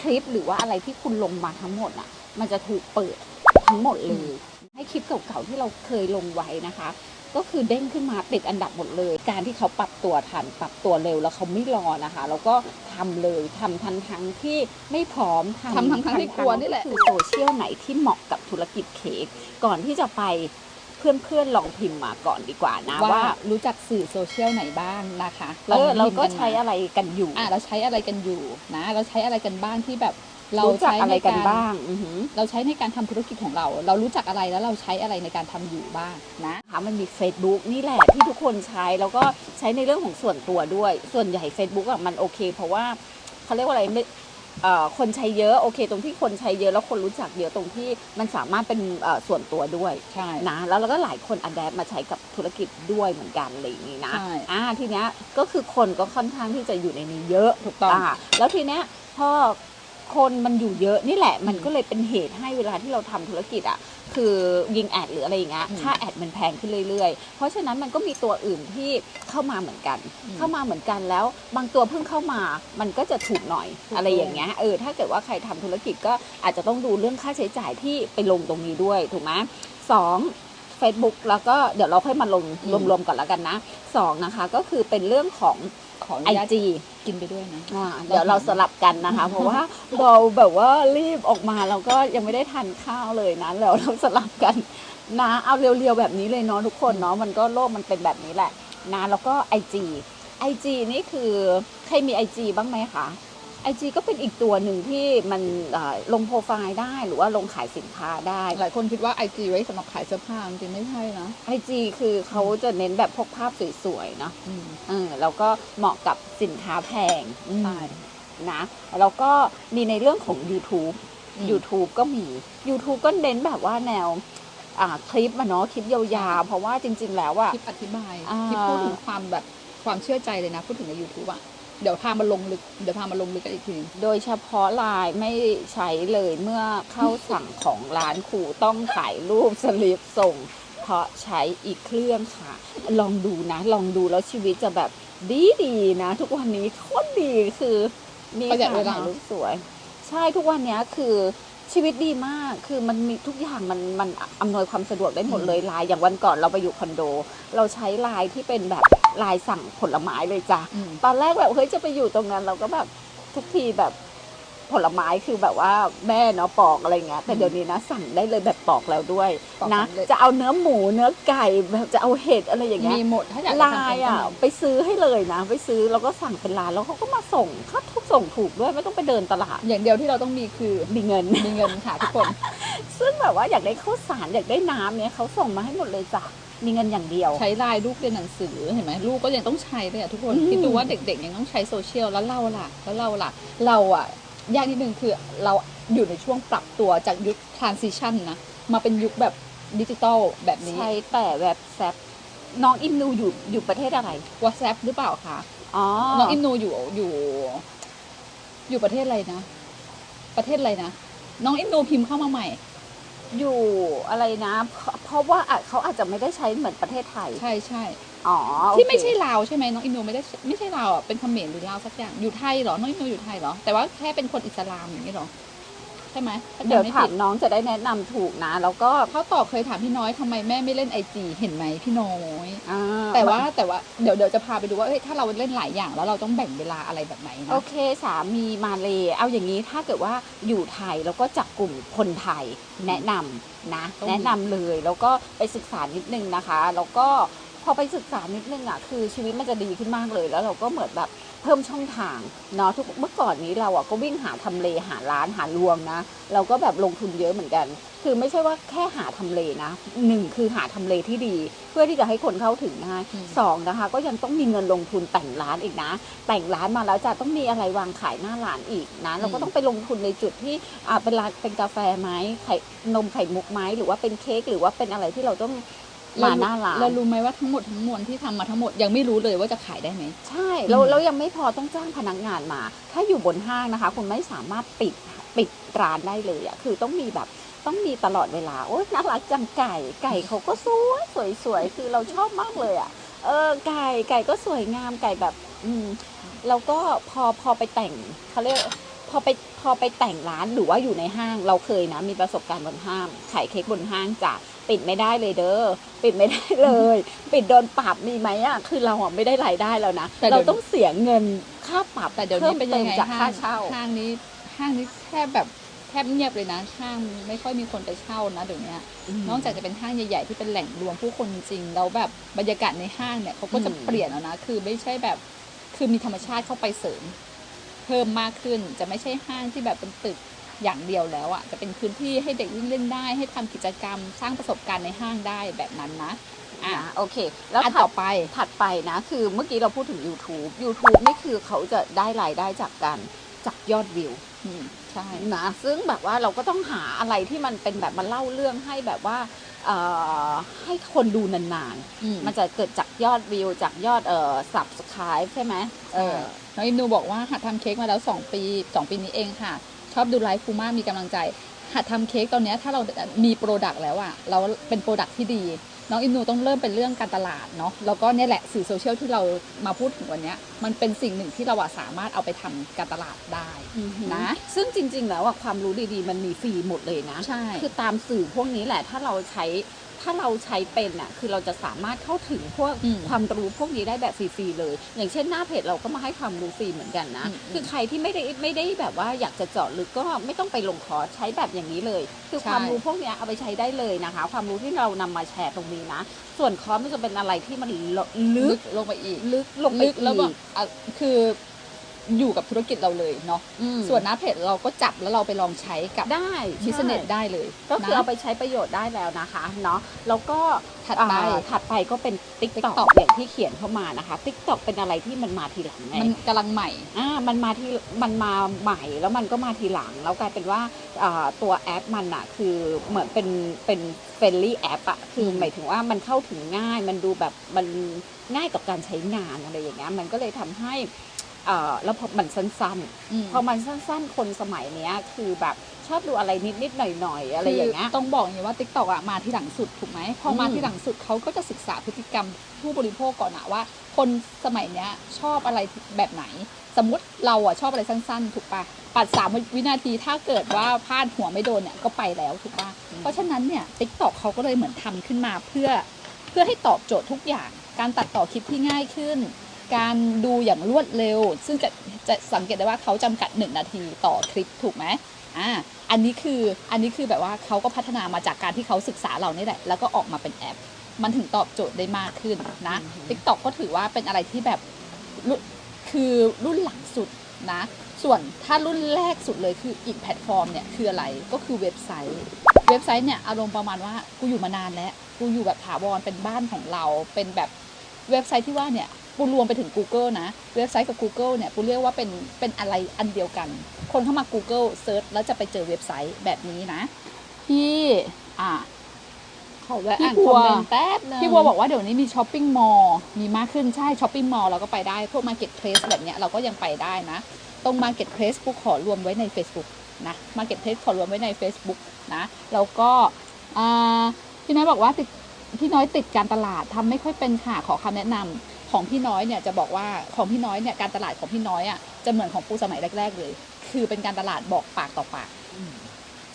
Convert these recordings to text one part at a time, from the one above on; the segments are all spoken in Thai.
คลิปหรือว่าอะไรที่คุณลงมาทั้งหมดอะ มันจะถูกเปิดทั้งหมดเลย ให้คลิปเก่าๆที่เราเคยลงไว้นะคะ ก็คือเด้งขึ้นมาติดอันดับหมดเลย การที่เขาปรับตัวทันปรับตัวเร็วแล้วเขาไม่รอนะคะ แล้วก็ทำเลยทำทันทั้งที่ไม่พร้อมทำทั้งๆที่กลัวนี่แหละคือโซเชียลไหนที่เหมาะกับธุรกิจเค้กก่อนที่จะไป เพื่อนๆลองพิมพ์มาก่อนดีกว่านะว่าว่ารู้จักสื่อโซเชียลไหนบ้างนะคะเออเราก็พิมพ์นมาใช้อะไรกันอยู่อะเราใช้อะไรกันอยู่นะ เราใช้อะไรกันบ้างที่แบบเรารู้จักใช้อะไรในกันการบ้างอือหือเราใช้ในการทำธุรกิจของเรา เรารู้จักอะไรแล้วเราใช้อะไรในการทำอยู่บ้างนะนะคะมันมี Facebook นี่แหละที่ทุกคนใช้แล้วก็ใช้ในเรื่องของส่วนตัวด้วย ส่วนใหญ่ Facebook อะมันโอเค เพราะว่าเขาเรียกว่าอะไรไม่เอ่อ คนใช้เยอะโอเค ตรงที่คนใช้เยอะแล้วคนรู้จักเยอะตรงที่มันสามารถเป็นเอ่อส่วนตัวด้วยใช่นะแล้วเราก็หลายคนอัดแอปมาใช้กับธุรกิจด้วยเหมือนกันอะไรอย่างนี้นะใช่อ่าทีเนี้ยก็คือคนก็ค่อนข้างที่จะอยู่ในนี้เยอะถูกต้องาแล้วทีเนี้ยพอ คนมันอยู่เยอะนี่แหละ มันก็เลยเป็นเหตุให้เวลาที่เราทำธุรกิจอะคือยิงแอดหรืออะไรอย่างเงี้ยอืมค่าแอดมันแพงขึ้นเรื่อยๆ เพราะฉะนั้นมันก็มีตัวอื่นที่เข้ามาเหมือนกันอืมเข้ามาเหมือนกันแล้ว บางตัวเพิ่งเข้ามามันก็จะถูกหน่อยถูกอะไรอย่างเงี้ยเออถ้าเกิดว่าใครทำธุรกิจก็อาจจะต้องดูเรื่องค่าใช้จ่ายที่ไปลงตรงนี้ด้วยถูกไหมสอง Facebook แล้วก็เดี๋ยวเราค่อยมาลงอืมรวมๆก่อนแล้วกันนะสองนะคะก็คือเป็นเรื่องของ ขออไอนุญาตจีกินไปด้วยนะอ่าเดี๋ยวเราสลับกันนะคะ เพราะว่าเราแบบว่ารีบออกมาเราก็ยังไม่ได้ทานข้าวเลยนะแล้วเราสลับกันนะเอาเรียวๆแบบนี้เลยเนาะทุกคนเนาะมันก็โลกมันเป็นแบบนี้แหละนะแล้วก็ไอจีไอจีนี่คือใครมีไอจีบ้างไหมคะ ไอจีก็เป็นอีกตัวหนึ่งที่มันเอ่อลงโปรไฟล์ได้หรือว่าลงขายสินค้าได้ หลายคนคิดว่าไอจีไว้สำหรับขายเสื้อผ้าจริงๆไม่ใช่นะไอจีคือเขาจะเน้นแบบพกภาพสวยๆเนาะอืมเออแล้วก็เหมาะกับสินค้าแพงอืมใช่นะแล้วก็มีในเรื่องของ YouTube อืม YouTube ก็มี YouTube ก็เน้นแบบว่าแนวอ่าคลิปอะเนาะคลิปยาวๆ เพราะว่าจริง ๆ แล้วอะคลิปอธิบายอ่าคลิปพูดถึงความแบบความเชื่อใจเลยนะ พูดถึงใน YouTube อะ เดี๋ยวพามาลงลึกเดี๋ยวพามาลงลึกกันอีกทีหนึงโดยเฉพาะไลน์ไม่ใช้เลยเมื่อเข้าสั่งของร้านครูต้องถ่ายรูปสลิปส่ง เพราะใช้อีกเครื่องค่ะ ลองดูนะ ลองดูแล้วชีวิตจะแบบดีดีๆนะ ทุกวันนี้โคตรดีคือมีประหยัดการเวลาถ่ายรูปสวย ใช่ทุกวันเนี้ยคือชีวิตดีมากคือมันมีทุกอย่างมันมันอำนวยความสะดวกได้หมดเลยไลน์อย่างวันก่อนเราไปอยู่คอนโด เราใช้ไลน์ที่เป็นแบบ ไลน์สั่งผลไม้เลยจ้ะอืมตอนแรกแบบเฮ้ยจะไปอยู่ตรงนั้นเราก็แบบทุกทีแบบผลไม้คือแบบว่าแม่เนาะปอกอะไรเงี้ยแต่เดี๋ยวนี้นะสั่งได้เลยแบบปอกแล้วด้วยปอกนะสำเร็จจะเอาเนื้อหมูเนื้อไก่แบบจะเอาเห็ดอะไรอย่างเงี้ยมีหมดถ้าอยากจะไลทำเป็นน์อะก็มีไปซื้อให้เลยนะ ไปซื้อแล้วก็สั่งเป็นร้านแล้วเขาก็มาส่งเขาทุกส่งถูกด้วยไม่ต้องไปเดินตลาด อย่างเดียวที่เราต้องมีคือมีเงินมีเงินค่ะทุกคน ซึ่งแบบว่าอยากได้ข้าวสารอยากได้น้ำเนี่ยเขาส่งมาให้หมดเลยจ้ะ มีเงินอย่างเดียว ใช้ไลน์ลูกเรียนหนังสือเห็นไหมลูกก็ยังต้องใช้เลยอะทุกคนอืมคิดดูว่าเด็กๆยังต้องใช้โซเชียลแล้วเราล่ะแล้วเราล่ะ เราอะยากนิดนึงคือเราอยู่ในช่วงปรับตัวจากยุค transition นะ มาเป็นยุคแบบดิจิตอลแบบนี้ ใช้แต่แบบแซปน้องอิมนูอยู่อยู่ประเทศอะไร WhatsApp หรือเปล่าคะอ๋อน้องอิมนูอยู่อยู่ อยู่ประเทศอะไรนะ ประเทศอะไรนะ น้องอิมนูพิมพ์เข้ามาใหม่ อยู่อะไรนะ เพราะเพราะว่าอาจเขาอาจจะไม่ได้ใช้เหมือนประเทศไทย ใช่ใช่อ๋อโอเคที่ไม่ใช่ลาวใช่ไหมน้องอิมนูไม่ได้ไม่ใช่ลาวอะเป็นเขมรหรือลาวสักอย่างอยู่ไทยเหรอน้องอิมนูอยู่ไทยเหรอแต่ว่าแค่เป็นคนอิสลามอย่างนี้เหรอ ใช่ไหมถ้าเดี๋ยวจำไม่ถาผิมดน้องจะได้แนะนำถูกนะ แล้วก็เขาตอบเคยถามพี่น้อยทำไมแม่ไม่เล่นไอจีเห็นไหมพี่น้อย อ่าแต่ว่าแต่ว่าเดี๋ยวเดี๋ยวจะพาไปดูว่าเอ้ยถ้าเราเล่นหลายอย่างแล้วเราต้องแบ่งเวลาอะไรแบบไหนโอนะเคสามีมาเลยเอาอย่างนี้ถ้าเกิดว่าอยู่ไทยแล้วก็จับกลุ่มคนไทยแนะนำนะ แนะนำเลยแล้วก็ไปศึกษานิดนึงนะคะ แล้วก็พอไปศึกษานิดนึงอะคือชีวิตมันจะดีขึ้นมากเลย แล้วเราก็เหมือนแบบ เพิ่มช่องทางเนาะทุกเมื่อก่อนนี้เราอะก็วิ่งหาทำเลหาร้านหารวงนะ เราก็แบบลงทุนเยอะเหมือนกัน คือไม่ใช่ว่าแค่หาทำเลนะหนึ่งคือหาทำเลที่ดี เพื่อที่จะให้คนเข้าถึงง่ายสองนะคะ ก็ยังต้องมีเงินลงทุนแต่งร้านอีกนะ แต่งร้านมาแล้วจะต้องมีอะไรวางขายหน้าร้านอีกนะเราก็ต้องไปลงทุนในจุดที่อ่าเป็นร้านเป็นกาแฟไหมไข่นมไข่มุกไหมหรือว่าเป็นเค้กหรือว่าเป็นอะไรที่เราต้อง มาหน้าร้านเรารู้ไหมว่าทั้งหมดทั้งมวลที่ทำมาทั้งหมดยังไม่รู้เลยว่าจะขายได้ไหมใช่เราอืมเรายังไม่พอต้องจ้างพนักงานมา ถ้าอยู่บนห้างนะคะ คุณไม่สามารถปิดปิดร้านได้เลยอะคือต้องมีแบบต้องมีตลอดเวลาโอ๊ยน่ารักจังไก่ ไก่เขาก็สวยสวยสวยคือเราชอบมากเลยอะเออไก่ไก่ก็สวยงามไก่แบบ อืมแล้วก็พอพอไปแต่งเขาเรียกพอไปพอไปแต่งร้านหรือว่าอยู่ในห้าง เราเคยนะมีประสบการณ์บนห้างขายเค้กบนห้างจ้ะ ปิดไม่ได้เลยเด้อปิดไม่ได้เลย ปิดโดนปรับมีไหมอะคือเราอะไม่ได้รายได้แล้วนะแต่เดี๋เรายว ต้องเสียเงินค่าปรับแต่เดี๋ยวนี้เป็นยังไงพิ่มติมจากห้าค่างเช่า ห้างนี้ห้างนี้แทบแบบแทบเงียบเลยนะห้างไม่ค่อยมีคนไปเช่านะเดี๋ยวนี้นอกจากจะเป็นห้างใหญ่ๆที่เป็นแหล่งรวมผู้คนจริงๆแล้วแบบบรรยากาศในห้างเนี่ยเขาก็จะอืม เปลี่ยนแล้วนะ คือไม่ใช่แบบคือมีธรรมชาติเข้าไปเสริม เพิ่มมากขึ้นจะไม่ใช่ห้างที่แบบเป็นตึก อย่างเดียวแล้วอะ่ะจะเป็นพื้นที่ให้เด็กวิ่งเล่นได้ ให้ทำกิจกรรมสร้างประสบการณ์ในห้างได้แบบนั้นนะอะอะโอเค แล้วอันถัต่ดอไปถัดไปนะ คือเมื่อกี้เราพูดถึง YouTube YouTube นี่คือเขาจะได้รายได้จากการจากยอดวิวอืมใช่นะซึ่งแบบว่าเราก็ต้องหาอะไรที่มันเป็นแบบมาเล่าเรื่องให้แบบว่าเอ่อให้คนดูนานอืมๆมันจะเกิดจากยอดวิว จากยอดเอ่อ subscribe ใช่ไหมเออน้องอิมนูบอกว่าหัดทำเค้กมาแล้ว 2 ปี 2 ปีนี้เองค่ะ ชอบดูไลฟ์ฟูมากมีกำลังใจ หัดทำเค้กตอนเนี้ยถ้าเรามีโปรดักต์แล้วอะเราเป็นโปรดักต์ที่ดี น้องอิมนูต้องเริ่มเป็นเรื่องการตลาดเนาะแล้วก็เนี่ยแหละสื่อโซเชียลที่เรามาพูดถึงวันเนี้ยมันเป็นสิ่งหนึ่งที่เราอะสามารถเอาไปทำการตลาดได้นะ ซึ่งจริง ๆ แล้วอะความรู้ดีๆ มันมีฟรีหมดเลยนะ ใช่ คือตามสื่อพวกนี้แหละถ้าเราใช้ ถ้าเราใช้เป็นอะคือเราจะสามารถเข้าถึงพวกอืมความรู้พวกนี้ได้แบบฟรีๆเลย อย่างเช่นหน้าเพจเราก็มาให้ความรู้ฟรีเหมือนกันนะอืมคือใครที่ไม่ได้ไม่ได้แบบว่าอยากจะเจาะลึกก็ไม่ต้องไปลงคอร์สใช้แบบอย่างนี้เลย คือใช่ความรู้พวกเนี้ยเอาไปใช้ได้เลยนะคะ ความรู้ที่เรานำมาแชร์ตรงนี้นะ ส่วนคอร์สมันจะเป็นอะไรที่มันลึลึกกลงไปอีก ลึกลงไปลึอีกกแล้วแบบอะคือ อยู่กับธุรกิจเราเลยเนาะอืมส่วนหน้าเพจเราก็จับแล้วเราไปลองใช้กับได้บิสเนสใช่ได้เลย ก็คือนะเอาไปใช้ประโยชน์ได้แล้วนะคะเนาะแล้วก็ถัดไปอ่าถัดไปก็เป็น t ิ k t o k TikTok อย่างที่เขียนเข้ามานะคะ t ิ k t o k เป็นอะไรที่มันมาทีหลังไงมันกำลังใหม่อ่ามันมาที่มันมาใหม่แล้วมันก็มาทีหลัง แล้วกลายเป็นว่าอ่าตัวแอปมันอะคือเหมือนเป็นเป็นเฟรนลี่แอปอะคืออืมหมายถึงว่ามันเข้าถึงง่ายมันดูแบบมันง่ายกับการใช้งานอะไรอย่างเงี้ยมันก็เลยทำให้อ่า แล้วพอมันสั้นๆอืมพอมันสั้นๆ คนสมัยเนี้ย คือแบบชอบดูอะไรนิดๆหน่อยๆ อะไรอย่างเงี้ยคืต้องบอกอย่างนี้ว่า t ิ k t o k อะมาที่หลังสุดถูกไหมพอมาอืมที่หลังสุดเขาก็จะศึกษาพฤติกรรมผู้บริโภคก่อนอะว่า คนสมัยเนี้ยชอบอะไรแบบไหน สมมติเราอะชอบอะไรสั้นๆ ถูกปะปัดสามวินาทีถ้าเกิดว่าพลาดหัวไม่โดนเนี่ยก็ไปแล้วถูกปะเพราะฉะนั้นเนี่ย t ิ k t o k เขาก็เลยเหมือนทำขึ้นมาเพื่อเพื่อให้ตอบโจทย์ทุกอย่าง การตัดต่อคลิปที่ง่ายขึ้น การดูอย่างรวดเร็ว ซึ่งจะจะสังเกตได้ว่าเขาจำกัด 1 นาทีต่อคลิปถูกไหมอ่าอันนี้คืออันนี้คือแบบว่าเขาก็พัฒนามาจากการที่เขาศึกษาเรานี่แหละ แล้วก็ออกมาเป็นแอป มันถึงตอบโจทย์ได้มากขึ้นนะอืม t ิ k t o k ก็ถือว่าเป็นอะไรที่แบบรุ่นคือรุ่นหลังสุดนะ ส่วนถ้ารุ่นแรกสุดเลยคืออีกแพลตฟอร์มเนี่ยคืออะไรก็คือเว็บไซต์ เว็บไซต์เนี่ยอารมณ์ประมาณว่ากูอยู่มานานแล้ว กูอยู่แบบถาวรเป็นบ้านของเราเป็นแบบเว็บไซต์ที่ว่าเนี่ย ปูรวมไปถึง Google นะ เว็บไซต์กับ Google เนี่ยปูเรียกว่าเป็นเป็นอะไรอันเดียวกัน คนเข้ามา Google เซิร์ชแล้วจะไปเจอเว็บไซต์แบบนี้นะ พี่อ่าขอแวะพี่อ่านบัควอมเมนต์แป๊บนึงพี่บัวบอกว่าเดี๋ยวนี้มีช้อปปิ้งมอลล์มีมากขึ้นใช่ช้อปปิ้งมอลล์เราก็ไปได้ พวกมาร์เก็ตเพลสแบบเนี้ยเราก็ยังไปได้นะ ตรง Marketplace ปุ๊กขอรวมไว้ใน Facebook นะ Marketplace ขอรวมไว้ใน Facebook นะแล้วก็อ่าพี่น้อยบอกว่าติดพี่น้อยติดการตลาดทำไม่ค่อยเป็นค่ะขอคำแนะนำ ของพี่น้อยเนี่ยจะบอกว่าของพี่น้อยเนี่ยการตลาดของพี่น้อยอะจะเหมือนของปูสมัยแรก ๆ เลย คือเป็นการตลาดบอกปากต่อปากอืม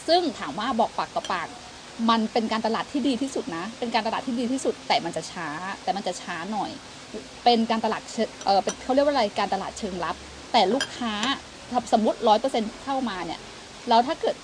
ซึ่งถามว่าบอกปากต่อปาก มันเป็นการตลาดที่ดีที่สุดนะ เป็นการตลาดที่ดีที่สุด แต่มันจะช้า แต่มันจะช้าหน่อย เป็นการตลาดเชิงเออเป็นเขาเรียกว่าอะไรการตลาดเชิงลับ แต่ลูกค้าถ้าสมมติร้อยเปอร์เซ็นเข้ามาเนี่ยแล้วถ้าเกิด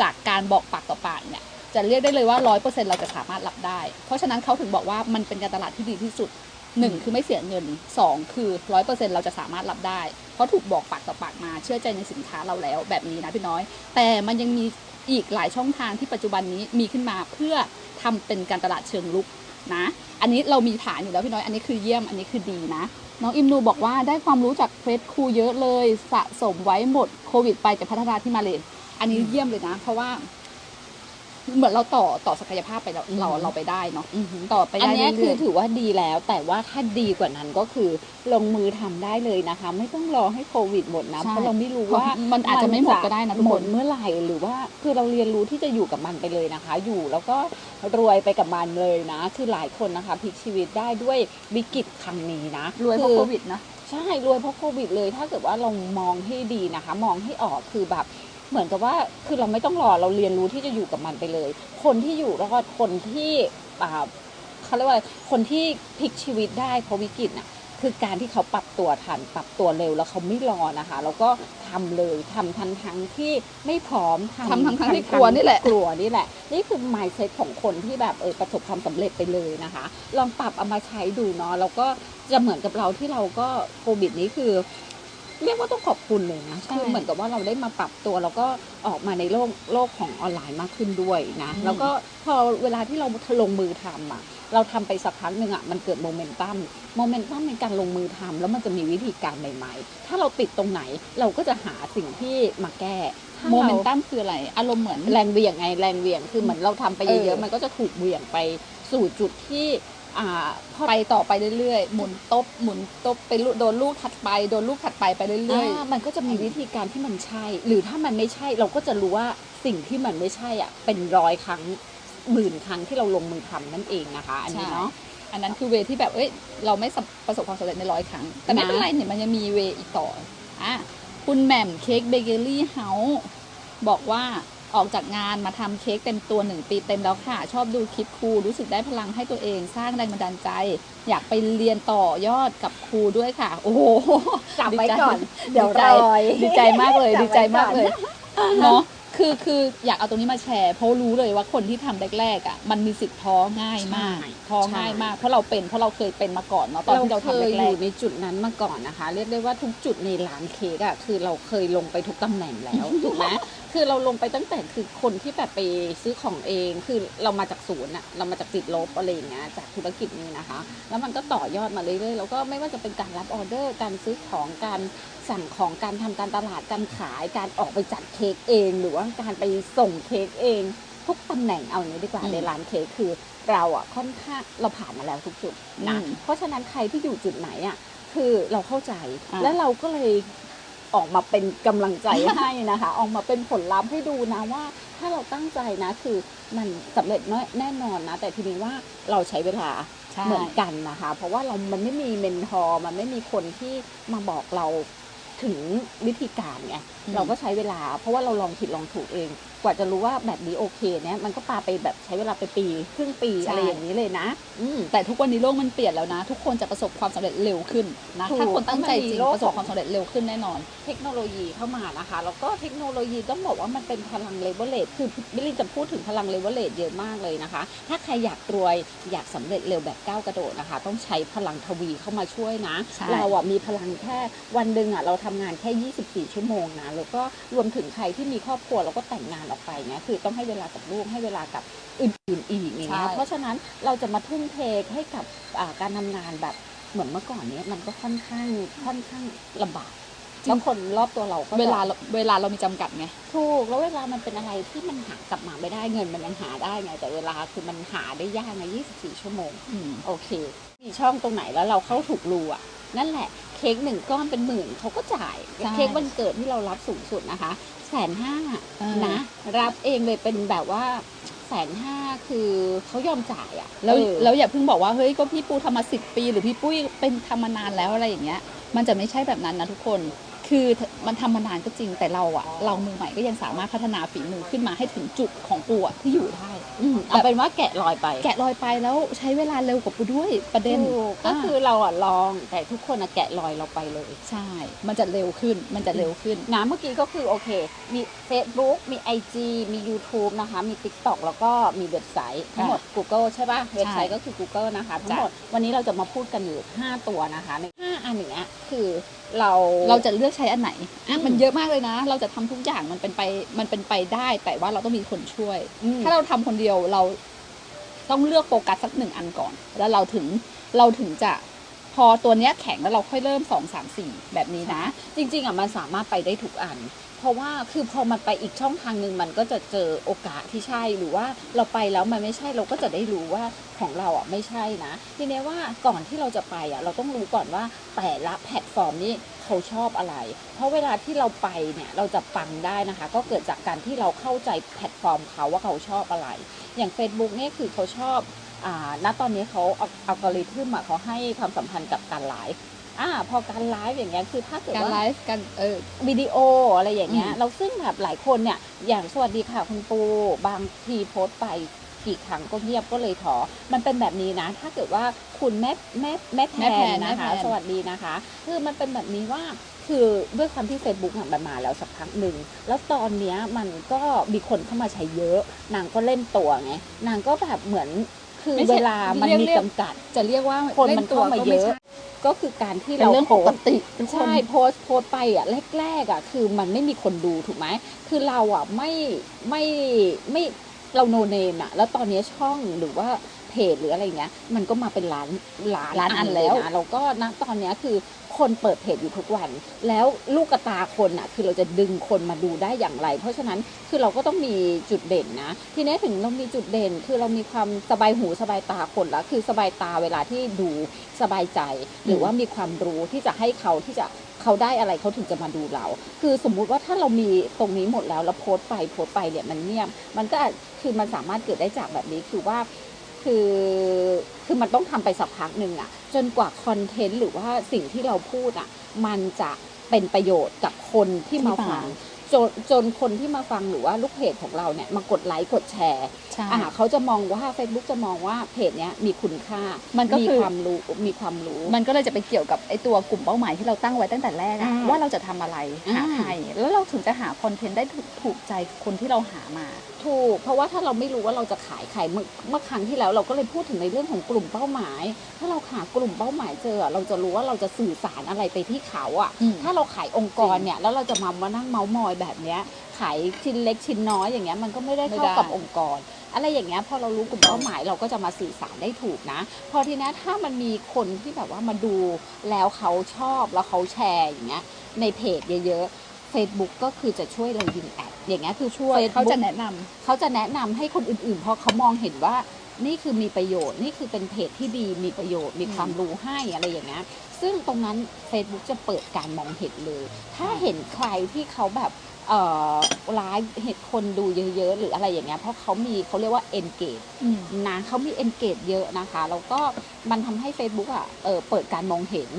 จากการบอกปากต่อปากเนี่ยจะเรียกได้เลยว่าร้อยเปอร์เซ็นเราจะสามารถรับได้ เพราะฉะนั้นเขาถึงบอกว่ามันเป็นการตลาดที่ดีที่สุด หนึ่งคือไม่เสียเงินสองคือร้อยเปอร์เซ็นเราจะสามารถรับได้ เพราะถูกบอกปากต่อปากมาเชื่อใจในสินค้าเราแล้วแบบนี้นะพี่น้อย แต่มันยังมีอีกหลายช่องทางที่ปัจจุบันนี้มีขึ้นมาเพื่อทำเป็นการตลาดเชิงลุกนะ อันนี้เรามีฐานอยู่แล้วพี่น้อย อันนี้คือเยี่ยม อันนี้คือดีนะ น้องอิมนูบอกว่าได้ความรู้จากเฟซครูเยอะเลย สะสมไว้หมดโควิดไปจะพัฒนาที่มาเลยอันนี้เยี่ยมเลยนะ เพราะว่า เหมือนเราต่อต่อศักยภาพไปแล้วเราเราไปได้เนาะอือหือต่อไปอันได้เนี้ยคืเรื่ออยถือว่าดีแล้ว แต่ว่าถ้าดีกว่านั้นก็คือลงมือทำได้เลยนะคะ ไม่ต้องรอให้โควิดหมดนะใช่เพราะเราไม่รู้ๆว่ามันอาจจะไม่หมดก็ได้นะทุกหมคดนเมื่อไหร่หรือว่าคือเราเรียนรู้ที่จะอยู่กับมันไปเลยนะคะ อยู่แล้วก็รวยไปกับมันเลยนะ คือหลายคนนะคะพลิกชีวิตได้ด้วยวิกฤตครั้งนี้นะรวยเพราะคือโควิดนะใช่รวยเพราะโควิดเลยถ้าเกิดว่าเรามองให้ดีนะคะ มองให้ออกคือแบบ เหมือนกับว่าคือเราไม่ต้องรอเราเรียนรู้ที่จะอยู่กับมันไปเลย คนที่อยู่รอดคนที่อ่าเขาเรียกว่าอะไรคนที่พลิกชีวิตได้เพราะวิกฤตน่ะคือการที่เขาปรับตัวทันปรับตัวเร็วแล้วเขาไม่รอนะคะ แล้วก็ทำเลยทำทันทั้งที่ไม่พร้อมทำทั้งๆที่กลัวนี่แหละกลัวนี่แหละ นี่คือ mindset ของคนที่แบบเออประสบความสำเร็จไปเลยนะคะ ลองปรับเอามาใช้ดูเนาะแล้วก็จะเหมือนกับเราที่เราก็โควิดนี้คือ เรียกว่าต้องขอบคุณเลยนะใช่คือเหมือนกับว่าเราได้มาปรับตัวแล้วก็ออกมาในโลกโลกของออนไลน์มากขึ้นด้วยนะอืมแล้วก็พอเวลาที่เราลงมือทำอะ เราทำไปสักพักหนึ่งอะมันเกิดโมเมนตัมโมเมนตัมในการลงมือทำแล้วมันจะมีวิธีการใหม่ ๆ ถ้าเราติดตรงไหนเราก็จะหาสิ่งที่มาแก้ถ้าโมเมนราตัมคืออะไรอารมณ์เหมือนแรงเหวี่ยงไงแรงเหวี่ยงคือเหมือนเราทำไปเอเยออะๆมันก็จะถูกเหวี่ยงไปสู่จุดที่ อ่าพอไปต่อไปเรื่อยๆ หมุนตบหมุนตบไปลูโดนลูกถัดไปโดนลูกถัดไปไปเรื่อยอ่ามันก็จะมีวิธีการที่มันใช่ หรือถ้ามันไม่ใช่เราก็จะรู้ว่าสิ่งที่มันไม่ใช่อะเป็นร้อยครั้งหมื่นครั้งที่เราลงมือทำนั่นเองนะคะ อันนี้เนาะๆอันนั้นคือเวที่แบบเอ้ยเราไม่สำประสบความสำเร็จในร้อยครั้ง แต่ไม่นะเป็นไรเนี่ยมันยังมีเวอีกต่ออะคุณแหม่มเค้กเบเกอรี่เฮาส์บอกว่า ออกจากงานมาทำเค้กเต็มตัวหนึ่งปีเต็มแล้วค่ะ ชอบดูคลิปครูรู้สึกได้พลังให้ตัวเองสร้างแรงบันดาลใจ อยากไปเรียนต่อยอดกับครูด้วยค่ะ โอ้โหจับไว้ดีใจก่อนเดี๋ยวดีใจรอยดีใจมากเลยจับไว้ดีใจมากเลยก่อนเนาะคือคืออยากเอาตรงนี้มาแชร์ เพราะรู้เลยว่าคนที่ทำแรกๆอะมันมีสิทธิ์ท้อง่ายมากใช่ท้อง่ายมาก เพราะเราเป็นเพราะเราเคยเป็นมาก่อนเนาะตอนที่เราเคทำยอแรยู่กในจุดนั้นมาก่อนนะคะ เรียกได้ว่าทุกจุดในร้านเค้กอะคือเราเคยลงไปทุกตำแหน่งแล้วถูกไหม คือเราลงไปตั้งแต่คือคนที่แบบไปซื้อของเอง คือเรามาจากศูนย์อะเรามาจากติดลบอะไรอย่างเงี้ยจากธุรกิจนี้นะคะ แล้วมันก็ต่อยอดมาเรื่อยๆแล้วก็ไม่ว่าจะเป็นการรับออเดอร์ การซื้อของการสั่งของการทำการตลาดการขายการออกไปจัดเค้กเอง หรือว่าการไปส่งเค้กเอง ทุกตำแหน่งเอาอย่างนี้ดีกว่าอืมในร้านเค้กคือเราอะค่อนข้างเราผ่านมาแล้วทุกจุดนะอืมเพราะฉะนั้นใครที่อยู่จุดไหนอะคือเราเข้าใจอ่าและเราก็เลย ออกมาเป็นกำลังใจให้นะคะ ออกมาเป็นผลลัพธ์ให้ดูนะว่า ถ้าเราตั้งใจนะคือมันสำเร็จน้อยแน่นอนนะ แต่ทีนี้ว่าเราใช้เวลาๆใช่เหมือนกันนะคะ เพราะว่าเรามันไม่มีเมนทอร์มันไม่มีคนที่มาบอกเราถึงวิธีการไงอืมเราก็ใช้เวลา เพราะว่าเราลองผิดลองถูกเอง กว่าจะรู้ว่าแบบนี้โอเคเนี่ยมันก็ปาไปแบบใช้เวลาไปปีครึ่งปีอะไรอย่างนี้เลยนะอืมแต่ทุกวันนี้โลกมันเปลี่ยนแล้วนะ ทุกคนจะประสบความสำเร็จเร็วขึ้นนะถูกถ้าคนตั้งใจจริงเพราะมันมีโลกประสบความสำเร็จเร็วขึ้นแน่นอน เทคโนโลยีเข้ามานะคะแล้วก็เทคโนโลยีต้องบอกว่ามันเป็นพลังเลเวลเลตคือบิลลี่จะพูดถึงพลังเลเวลเลตเยอะมากเลยนะคะ ถ้าใครอยากรวยอยากสำเร็จเร็วแบบก้าวกระโดดนะคะ ต้องใช้พลังทวีเข้ามาช่วยนะใช่เราอะมีพลังแค่วันหนึ่งอะเราทำงานแค่ 24 ชั่วโมงนะแล้วก็รวมถึงใครที่มีครอบครัวแล้วก็แต่งงานออกไปเนี่ยคือต้องให้เวลากับลูกให้เวลากับอื่นๆอีกอย่างเงี้ยใช่เพราะฉะนั้นเราจะมาทุ่มเทให้กับอ่าการทำงานแบบเหมือนเมื่อก่อนเนี้ยมันก็ค่อนข้างค่อนข้างลำบากแล้วคนรอบตัวเราก็จะเวลาเราเวลาเรามีจำกัดไงถูกแล้วเวลามันเป็นอะไรที่มันหากลับมาไม่ได้เงินมันยังหาได้ไง แต่เวลาคือมันหาได้ยากไง24 ชั่วโมงอืมโอเคมีช่องตรงไหนแล้วเราเข้าถูกรูอะนั่นแหละเค้กหนึ่งก้อนเป็นหมื่นเขาก็จ่ายใช่เค้กวันเกิดที่เรารับสูงสุดนะคะ แสนห้าเออนะ รับเองเลยเป็นแบบว่าแสนห้าคือเขายอมจ่ายอะแล้วเออแล้วอย่าเพิ่งบอกว่าเฮ้ยก็พี่ปูทำมาสิบปี หรือพี่ปุ้ยเป็นทำมานานแล้วอะไรอย่างเงี้ย มันจะไม่ใช่แบบนั้นนะทุกคน คือมันทำมานานก็จริงแต่เราอะเรามือใหม่ก็ยังสามารถพัฒนาฝีมือขึ้นมาให้ถึงจุดของปูอะที่อยู่ได้ อืมเอาเป็นว่าแกะรอยไปแกะรอยไปแล้วใช้เวลาเร็วกว่าปูด้วยประเด็นถูกก็คือเราอะลองแต่ทุกคนอะแกะรอยเราไปเลย ใช่ มันจะเร็วขึ้นมันจะเร็วขึ้นนะเมื่อกี้ก็คือโอเค มี Facebook มี IG มี YouTube นะคะ มี TikTok แล้วก็มีเว็บไซต์ทั้งหมด Google ใช่ป่ะ เว็บไซต์ก็คือ Google นะคะ ทั้งหมดวันนี้เราจะมาพูดกันอยู่ 5 ตัวนะคะ ใน5อันเนี้ยคือเราเราจะเลือกใช้อันไหนอะอืมมันเยอะมากเลยนะ เราจะทำทุกอย่างมันเป็นไปมันเป็นไปได้ แต่ว่าเราต้องมีคนช่วยอืมถ้าเราทำคนเดียวเราต้องเลือกโฟกัสสักหนึ่งอันก่อน แล้วเราถึงเราถึงจะพอตัวเนี้ยแข็งแล้วเราค่อยเริ่มสองสามสี่แบบนี้นะ จริง ๆอะมันสามารถไปได้ทุกอันเพ ราะว่าคือพอมันไปอีกช่องทางหนึ่งมันก็จะเจอโอกาสที่ใช่หรือว่าเราไปแล้วมันไม่ใช่เราก็จะได้รู้ว่าของเราอะไม่ใช่นะทีนี้ว่าก่อนที่เราจะไปอะเราต้องรู้ก่อนว่าแต่ละแพลตฟอร์มนี้เขาชอบอะไร เพราะเวลาที่เราไปเนี่ยเราจะปังได้นะคะ ก็เกิดจากการที่เราเข้าใจแพลตฟอร์มเขาว่าเขาชอบอะไร อย่าง Facebook เนี่ยคือเขาชอบอ่าณตอนนี้เขาอัลกอริทึมอะเขาให้ความสัมพันธ์กับการไลฟ์ อ่าพอการไลฟ์อย่างเงี้ยคือถ้าเกิดการว่าไลฟ์กันเออวิดีโออะไรอย่างเงี้ยอืมเราซึ่งแบบหลายคนเนี่ยอย่างสวัสดีค่ะคุณปูบางทีโพสต์ไปกี่ครั้งก็เงียบก็เลยถอ มันเป็นแบบนี้นะ ถ้าเกิดว่าคุณแม่แม่แม่แพแม่แพนนนะคะแม่แพนสวัสดีนะคะ คือมันเป็นแบบนี้ว่าคือด้วยความที่ Facebook อะมันมาแล้วสักพักหนึ่ง แล้วตอนเนี้ยมันก็มีคนเข้ามาใช้เยอะ นางก็เล่นตัวไง นางก็แบบเหมือน คือไม่ใช่เวลามันเรียกมีเรียกจำกัด จะเรียกว่าคนล่มันตัวเข้ามาก็เยไม่อะใช่ก็คือการที่เป็นเราเรื่องโพปสกต์ติทุกคนใช่โพสต์โพสต์ไปอะแรกๆอะคือมันไม่มีคนดูถูกไหมคือเราอะไม่ไม่ไม่เราโนเนมอะ แล้วตอนนี้ช่องหรือว่าเพจหรืออะไรเงี้ย มันก็มาเป็นล้านล้านล้านอันเลยแล้วนะเราก็ณตอนเนี้ยคือ คนเปิดเพจอยู่ทุกวัน แล้วลูกตาคนอะคือเราจะดึงคนมาดูได้อย่างไร เพราะฉะนั้นคือเราก็ต้องมีจุดเด่นนะ ทีนี้ถึงเรามีจุดเด่น คือเรามีความสบายหูสบายตาคนละคือสบายตาเวลาที่ดูสบายใจ หรือว่ามีความรู้ที่จะให้เขาที่จะเขาได้อะไรเขาถึงจะมาดูเรา คือสมมุติว่าถ้าเรามีตรงนี้หมดแล้วแล้วโพสต์ไปโพสต์ไปเนี่ยมันเงียบ มันก็คือมันสามารถเกิดได้จากแบบนี้คือว่าคือคือมันต้องทำไปสักพักหนึ่งอะ จนกว่าคอนเทนต์หรือว่าสิ่งที่เราพูดอะมันจะเป็นประโยชน์กับคนที่มาฟัง จนจนคนที่มาฟังหรือว่าลูกเพจของเราเนี่ยมากดไลค์กดแชร์ใช่อ่าเขาจะมองว่า Facebook จะมองว่าเพจเนี้ยมีคุณค่ามัมันก็คือ ความรู้มีความรู้ มันก็เลยจะไปเกี่ยวกับไอตัวกลุ่มเป้าหมายที่เราตั้งไว้ตั้งแต่แรกอะอ่าว่าเราจะทำอะไรหาอ่าใครแล้วเราถึงจะหาคอนเทนต์ได้ถูกถูกใจคนที่เราหามา ถูกเพราะว่าถ้าเราไม่รู้ว่าเราจะขายใครเมื่อเมื่อครั้งที่แล้วเราก็เลยพูดถึงในเรื่องของกลุ่มเป้าหมาย ถ้าเราหากลุ่มเป้าหมายเจอเราจะรู้ว่าเราจะสื่อสารอะไรไปที่เขาอะอืมถ้าเราขายองค์กรเนี่ยแล้วเราจะมามานั่งเมาส์มอยแบบเนี้ยขายชิ้นเล็กชิ้นน้อยอย่างเงี้ยมันก็ไม่ได้เท่าไม่ได้กับองค์กร อะไรอย่างเงี้ยพอเรารู้กลุ่มเป้าหมายเราก็จะมาสื่อสารได้ถูกนะ พอทีนี้ถ้ามันมีคนที่แบบว่ามาดูแล้วเขาชอบแล้วเขาแชร์อย่างเงี้ยในเพจเยอะ ๆ Facebook ก็คือจะช่วยเรายิงแอดอย่างเงี้ยคือช่วยเขาจะแนะนำเขาจะแนะนำให้คนอื่นๆเพราะเขามองเห็นว่านี่คือมีประโยชน์ นี่คือเป็นเพจที่ดีมีประโยชน์ มีความรู้ให้อะไรอย่างเงี้ยซึ่งตรงนั้น Facebook จะเปิดการมองเห็นเลย ถ้าเห็นใครที่เขาแบบ เอ่อไลฟ์เห็นคนดูเยอะๆ หรืออะไรอย่างเงี้ยเพราะเขามีเขาเรียกว่า engage อืมนะเขามี engage เยอะนะคะ แล้วก็มันทำให้ Facebook อะเออเปิดการมองเห็น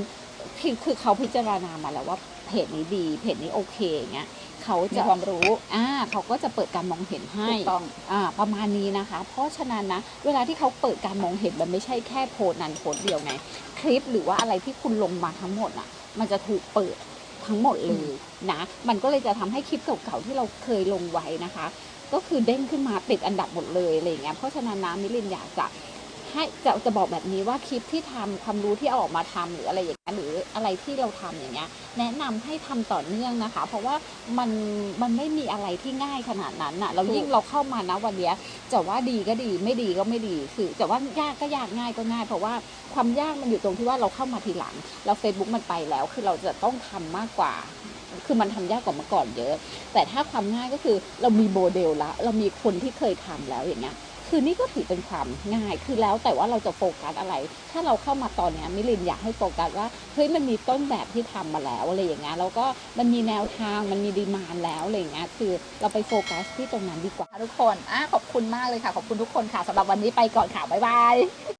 คือคือเขาพิจารณามาแล้วว่าเพจนี้ดี เพจนี้โอเคอย่างเงี้ยเขามีจะความรู้อ่าเขาก็จะเปิดการมองเห็นให้ถูกต้องอ่าประมาณนี้นะคะ เพราะฉะนั้นนะ เวลาที่เขาเปิดการมองเห็นมันไม่ใช่แค่โพสต์นั้นโพสต์เดียวไง คลิปหรือว่าอะไรที่คุณลงมาทั้งหมดอะ มันจะถูกเปิด ทั้งหมดเลยนะ มันก็เลยจะทำให้คลิปเก่าๆที่เราเคยลงไว้นะคะ ก็คือเด้งขึ้นมาติดอันดับหมดเลยอะไรเงี้ยเพราะฉะนั้นนะมิลินอยากจะ ให้จะจะบอกแบบนี้ว่าคลิปที่ทำความรู้ที่เอาออกมาทำหรืออะไรอย่างเงี้ยหรืออะไรที่เราทำอย่างเงี้ย แนะนำให้ทำต่อเนื่องนะคะ เพราะว่ามันมันไม่มีอะไรที่ง่ายขนาดนั้นน่ะเรายิ่งเราเข้ามานะวันเนี้ยจะว่าดีก็ดีไม่ดีก็ไม่ดีคือจะว่ายากก็ยากง่ายก็ง่าย เพราะว่าความยากมันอยู่ตรงที่ว่าเราเข้ามาทีหลังแล้ว Facebook มันไปแล้วคือเราจะต้องทำมากกว่าคือมันทำยากกว่าเมื่อก่อนเยอะ แต่ถ้าความง่ายก็คือเรามีโมเดลละ เรามีคนที่เคยทำแล้วอย่างเงี้ย คือนี่ก็ถือเป็นความง่าย คือแล้วแต่ว่าเราจะโฟกัสอะไร ถ้าเราเข้ามาตอนนี้มิลินอยากให้โฟกัสว่าเฮ้ยมันมีต้นแบบที่ทำมาแล้วอะไรอย่างเงี้ยแล้วก็มันมีแนวทางมันมีดีมานแล้วอะไรอย่างเงี้ยคือเราไปโฟกัสที่ตรงนั้นดีกว่าทุกคนอะขอบคุณมากเลยค่ะ ขอบคุณทุกคนค่ะสำหรับวันนี้ไปก่อนค่ะบ๊ายบาย